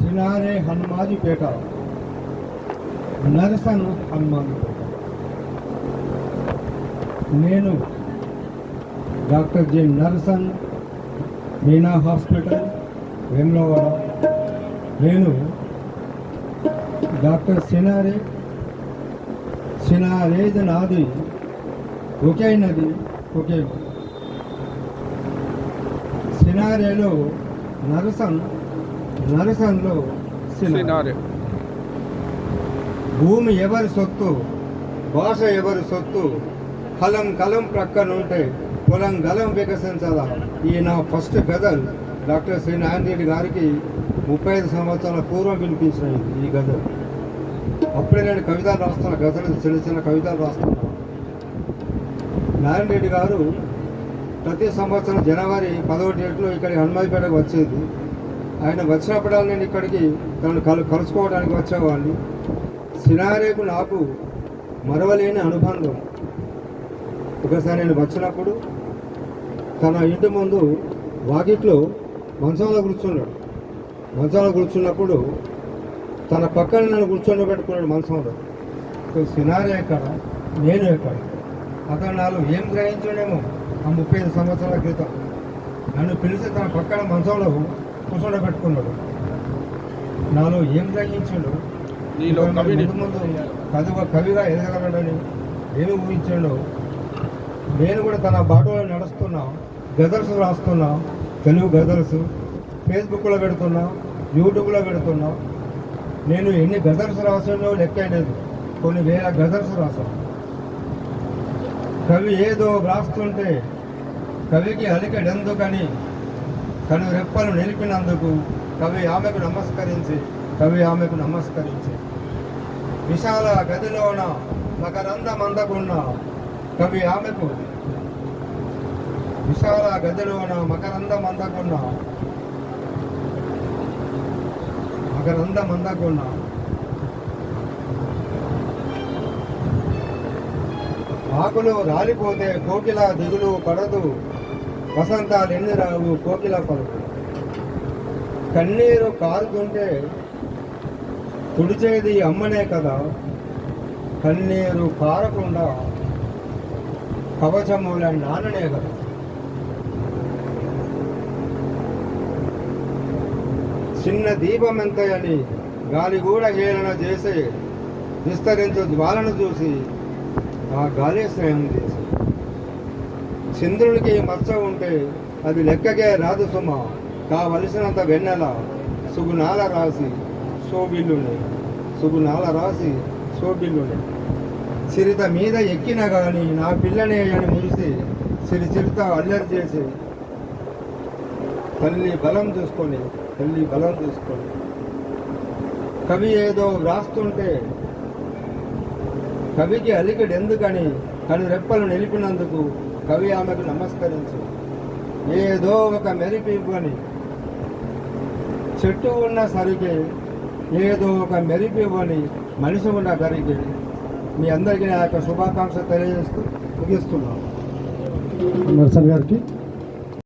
Scenario Hanumaji PETA Narasana Hanuman నేను doctor J. Narasan Meena hospital Vemulawada. నేను doctor CiNaRe సినారేది నాది ఒకే నది ఒకే సినారేలో నరసన్ నరసన్లో సినారే. భూమి ఎవరి సొత్తు భాష ఎవరి సొత్తు కలం కలం ప్రక్కనుంటే పొలం గలం వికసించదా ఈ నా ఫస్ట్ గజల్ డాక్టర్ శ్రీ నారాయణ రెడ్డి గారికి ముప్పై ఐదు సంవత్సరాల పూర్వం వినిపించిన ఈ గజల్. అప్పుడే నేను కవితలు రాస్తున్నా గజలు చిన్న చిన్న కవితలు రాస్తున్నా. నారాయణ రెడ్డి గారు ప్రతి సంవత్సరం జనవరి పదవ డేట్లో ఇక్కడికి హనుమతిపేటకు వచ్చేది. ఆయన వచ్చినప్పుడల్లా నేను ఇక్కడికి తనను కలు కలుసుకోవడానికి వచ్చేవాడిని. సినారేకు నాకు మరవలేని అనుబంధం. ఒకసారి నేను వచ్చినప్పుడు తన ఇంటి ముందు వాకిట్లో మంచంలో కూర్చున్నాడు. మంచంలో కూర్చున్నప్పుడు తన పక్కన నన్ను కూర్చొని పెట్టుకున్నాడు మంచంలో సినారే ఎక్కడ నేను ఎక్కడ అతను నాలో ఏం గ్రహించాడేమో ఆ ముప్పై ఐదు సంవత్సరాల క్రితం. నన్ను పిలిచి తన పక్కన మంచంలో కూర్చొని పెట్టుకున్నాడు. నాలో ఏం గ్రహించాడు? ముందు ముందు కవిగా కవిగా ఎదగలగడని నేను ఊహించాడు? నేను కూడా తన బాటలో నడుస్తున్నా గజల్స్ రాస్తున్నా తెలుగు గజల్స్ ఫేస్బుక్లో పెడుతున్నా యూట్యూబ్లో పెడుతున్నా. నేను ఎన్ని గజల్స్ రాసానో లెక్క లేదు. కొన్ని వేల గజల్స్ రాశాను. కవి ఏదో వ్రాస్తుంటే కవికి అలికెడెందుకని కను రెప్పలు నిలిపినందుకు కవి ఆమెకు నమస్కరించి కవి ఆమెకు నమస్కరించి. విశాల గదిలోన మకరంద మందకున్న కవి ఆమెకు విశాల గదిలోన మకరంద మందకున్న మకరంద మందకున్న ఆకులు రాలిపోతే కోకిల దిగులు పడదు. వసంతాలు ఎన్ని రావు కోకిల పడదు కన్నీరు కారుతుంటే తుడిచేది అమ్మనే కదా. కన్నీరు కారకుండా కవచముల నాన్ననే కదా. చిన్న దీపం ఎంతయని గాలి కూడా హేళన చేసి విస్తరించు జ్వాలను చూసి ఆ గాలే స్నేహం చేసి. చంద్రుడికి మచ్చ ఉంటే అది లెక్కకే రాదు సుమ. కావలసినంత వెన్నెల సుగుణాల రాసి శోభిల్లుని సుగుణాల రాసి శోభిల్లుని చిరిత మీద ఎక్కిన కానీ నా పిల్లనే అని మురిసి. సిరి చిరిత అల్లరి చేసి. తల్లి బలం చూసుకొని తల్లి బలం చూసుకొని. కవి ఏదో వ్రాస్తుంటే కవికి అలికడు ఎందుకని? కను రెప్పలు నిలిపినందుకు కవి ఆమెకు నమస్కరించు. ఏదో ఒక మెరిపివ్వని చెట్టు ఉన్న సరికి ఏదో ఒక మెరిపివ్వని మనిషి ఉన్న సరికి మీ అందరికీ నా యొక్క శుభాకాంక్ష తెలియజేస్తూ ముగిస్తున్నాను. నర్సన్ గారికి